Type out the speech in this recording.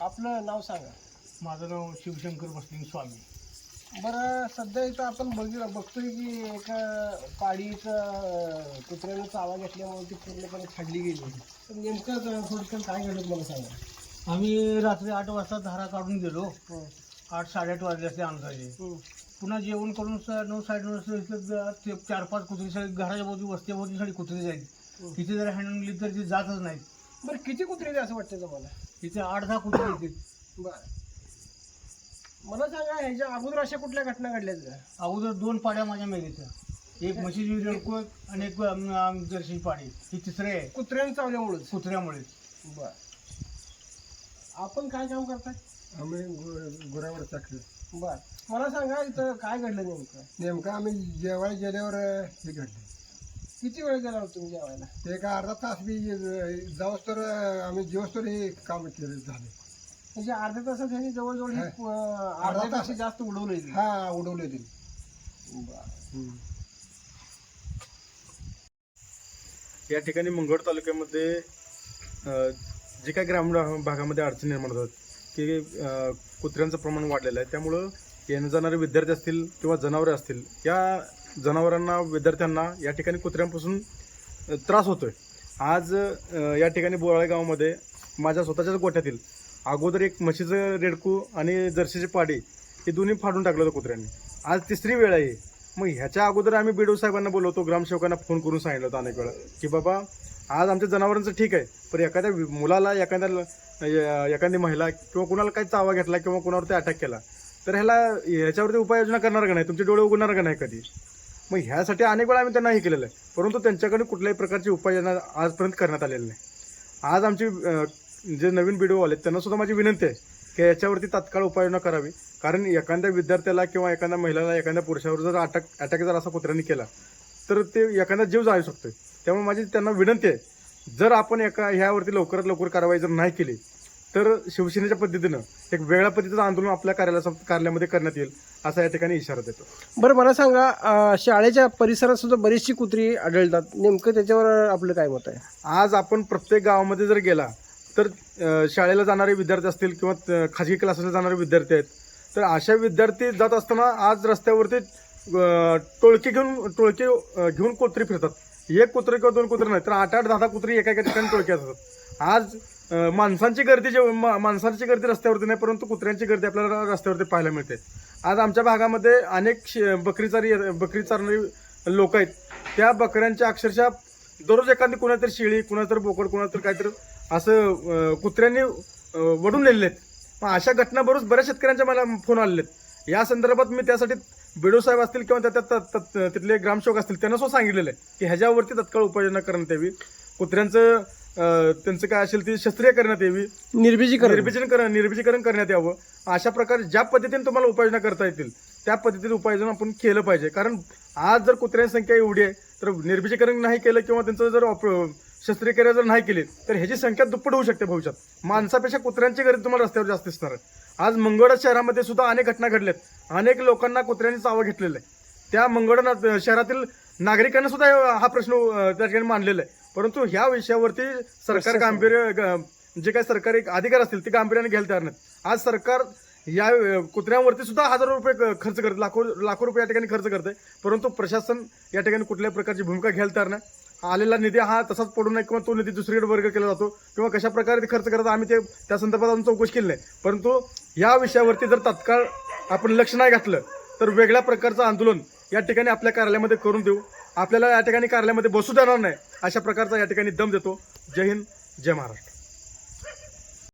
आपलं नाव सांगा. माझं नाव शिवशंकर बसलिंग स्वामी. बरं सध्या इथं आपण बघ बघतोय की एका पाडीचं कुत्र्यानं चावा घेतल्यामुळे ती पूर्णपणे फाडली गेली. तर नेमकं थोडक्यात काय घडलं मला सांगा. आम्ही रात्री आठ वाजता धारा काढून गेलो. आठ साडेआठ वाजले असले अंदाजे. पुन्हा जेवण करून स- नऊ वाजता इथं ते चार पाच कुत्री सगळी घराच्या बाजू वस्त्याभोवती सगळी कुत्री जाईल. तिथे जर हँडली तर ती जातच नाही बरं किती कुत्रे असं वाटतं तुम्हाला? तिथे आठ दहा कुत्री येतील? बरं. मला सांगा ह्याच्या अगोदर अशा कुठल्या घटना घडल्यात का अगोदर दोन पाड्या माझ्या मेलीच्या. एक म्हशीची रेडको आणि एक अम, अम, जर्सी पाडी. ही तिसरे आहे. कुत्र्यानं चावल्यामुळेच कुत्र्यामुळे बर. आपण काय काम करताय? आम्ही गुरावर टाकले बर. मला सांगा इथं काय घडलं नेमकं? नेमकं आम्ही जेवायला गेल्यावर अं, हे घडले. किती वेळ गेला होता तुम्ही जेवायला ते का अर्धा तास बी जाऊस तर आम्ही जेवस तर हे काम केले झाले म्हणजे अर्ध्या तासात ह्याने जवळजवळ हे. अं, अर्धा तास. तास जास्त उडवलंय ते. हा उडवले ते. या ठिकाणी मंगळ तालुक्यामध्ये अ, जे काही ग्रामीण भागामध्ये अडचणी निर्माण होतात की अ, कुत्र्यांचं प्रमाण वाढलेलं आहे त्यामुळं येणं जाणारे विद्यार्थी असतील किंवा जनावरे असतील या जनावरांना विद्यार्थ्यांना या ठिकाणी कुत्र्यांपासून त्रास त्रास होतोय. आज या ठिकाणी बोराळे गावामध्ये माझ्या स्वतःच्याच गोठ्यातील अगोदर एक म्हशीचं रेडकू आणि जर्सीची पाडी हे दोन्ही फाडून टाकलं होतं कुत्र्यांनी. आज तिसरी वेळ आहे. मग ह्याच्या अगोदर आम्ही बीडो साहेबांना बोलवतो ग्रामसेवकांना फोन करून सांगितलं होतं अनेक वेळा की बाबा आज आमच्या जनावरांचं ठीक आहे पण एखाद्या मुलाला एखाद्या ल- एखादी महिला किंवा कुणाला काही चावा घेतला किंवा कुणावरती अटॅक केला तर ह्याला ह्याच्यावरती उपाययोजना करणार का नाही? तुमचे डोळे उघडणार का नाही कधी? मग ह्यासाठी अनेक वेळा आम्ही त्यांना हे केलेलं आहे. परंतु त्यांच्याकडे कुठल्याही प्रकारची उपाययोजना आजपर्यंत करण्यात आलेली नाही. आज आमची जे नवीन व्हिडिओ आले त्यांना सुद्धा माझी विनंती आहे की याच्यावरती तात्काळ उपाययोजना करावी. कारण एखाद्या विद्यार्थ्याला किंवा एखाद्या महिलाला एखाद्या पुरुषावर जर अटॅक अटॅक जर असा कुत्र्यांनी केला तर ते एखादा जीव जाऊ शकतो त्यामुळे माझी त्यांना विनंती आहे जर आपण एका ह्यावरती लवकरात लवकर कारवाई जर नाही केली तर शिवसेनेच्या पद्धतीनं एक वेगळ्या पद्धतीचं आंदोलन आपल्या कार्यालया कार्यालयामध्ये करण्यात येईल. असा या ठिकाणी इशारा देतो. बरं मला सांगा अं, शाळेच्या परिसरात सुद्धा बरीचशी कुत्री आढळतात. नेमकं त्याच्यावर आपलं काय मत आहे? आज आपण प्रत्येक गावामध्ये जर गेला तर अ, शाळेला जाणारे विद्यार्थी असतील किंवा खाजगी क्लासेसला जाणारे विद्यार्थी आहेत तर अशा विद्यार्थी जात असताना आज रस्त्यावरती अ, टोळके घेऊन टोळके अ, घेऊन कुत्री फिरतात. एक कुत्रे किंवा दोन कुत्रे नाही तर आठ आठ दहा दहा कुत्री एका एका ठिकाणी टोळके असतात. आज अ, माणसांची गर्दी जे मा- माणसांची गर्दी रस्त्यावरती नाही परंतु कुत्र्यांची गर्दी आपल्याला रस्त्यावरती पाहायला मिळते. आज आमच्या भागामध्ये अनेक शे- बकरी चारी बकरी चारणारी लोक आहेत. त्या बकऱ्यांच्या अक्षरशः दररोज एखादी कुणातरी शेळी कुणातरी बोकड कुणातरी काहीतरी असं कुत्र्यांनी वडून नेलेले आहेत. मग अशा घटना बरोच बऱ्याच शेतकऱ्यांच्या मला फोन आलेले आहेत या संदर्भात मी त्यासाठी बिडो साहेब असतील किंवा त्या- त्या- तिथले ग्रामसेवक असतील त्यांना सुद्धा सांगितलेलं आहे की ह्याच्यावरती तत्काळ उपाययोजना करण्यात यावी. कुत्र्यांचं त्यांचं काय असेल ती शस्त्रीय करण्यात यावी. निर्बीजीकरण. निर्बीजन कर निर्बीजीकरण करण्यात यावं. अशा प्रकारे ज्या पद्धतीने तुम्हाला उपाययोजना करता येतील त्या पद्धतीने उपाययोजना आपण केलं पाहिजे. कारण आज जर कुत्र्यांची संख्या एवढी आहे तर निर्बीजीकरण नाही केलं किंवा त्यांचं जर शस्त्रक्रिया जर नाही केली तर ह्याची संख्या दुप्पट होऊ शकते भविष्यात. माणसापेक्षा कुत्र्यांची गर्दी तुम्हाला रस्त्यावर जास्त दिसणार आहे. आज मंगळा शहरामध्ये सुद्धा अनेक घटना घडल्यात. अनेक लोकांना कुत्र्यांनी चावा घेतलेला आहे. त्या मंगळ शहरातील नागरिकांना सुद्धा हा प्रश्न त्या ठिकाणी मांडलेला आहे. परंतु ह्या विषयावरती सरकार गांभीर्य जे काही सरकारी अधिकार असतील ते गांभीर्याने घ्यायला तयार नाहीत. आज सरकार या कुत्र्यांवरती सुद्धा हजारो रुपये खर्च करते लाखो लाखो रुपये या ठिकाणी खर्च करते परंतु प्रशासन या ठिकाणी कुठल्याही प्रकारची भूमिका घ्यायला तयार नाही. आलेला निधी हा तसाच पडू नये किंवा तो निधी दुसरीकडे वर्ग केला जातो किंवा कशा प्रकारे ते खर्च करतात आम्ही ते त्या संदर्भात आम्ही चौकशी केली नाही. परंतु या विषयावरती जर तात्काळ आपण लक्ष नाही घातलं तर वेगळ्या प्रकारचं आंदोलन या ठिकाणी आपल्या कार्यालयामध्ये करून देऊ. आपल्याला या ठिकाणी कार्यालयामध्ये बसू देणार नाही. अशा प्रकारचा या ठिकाणी दम देतो. जय हिंद जय महाराष्ट्र.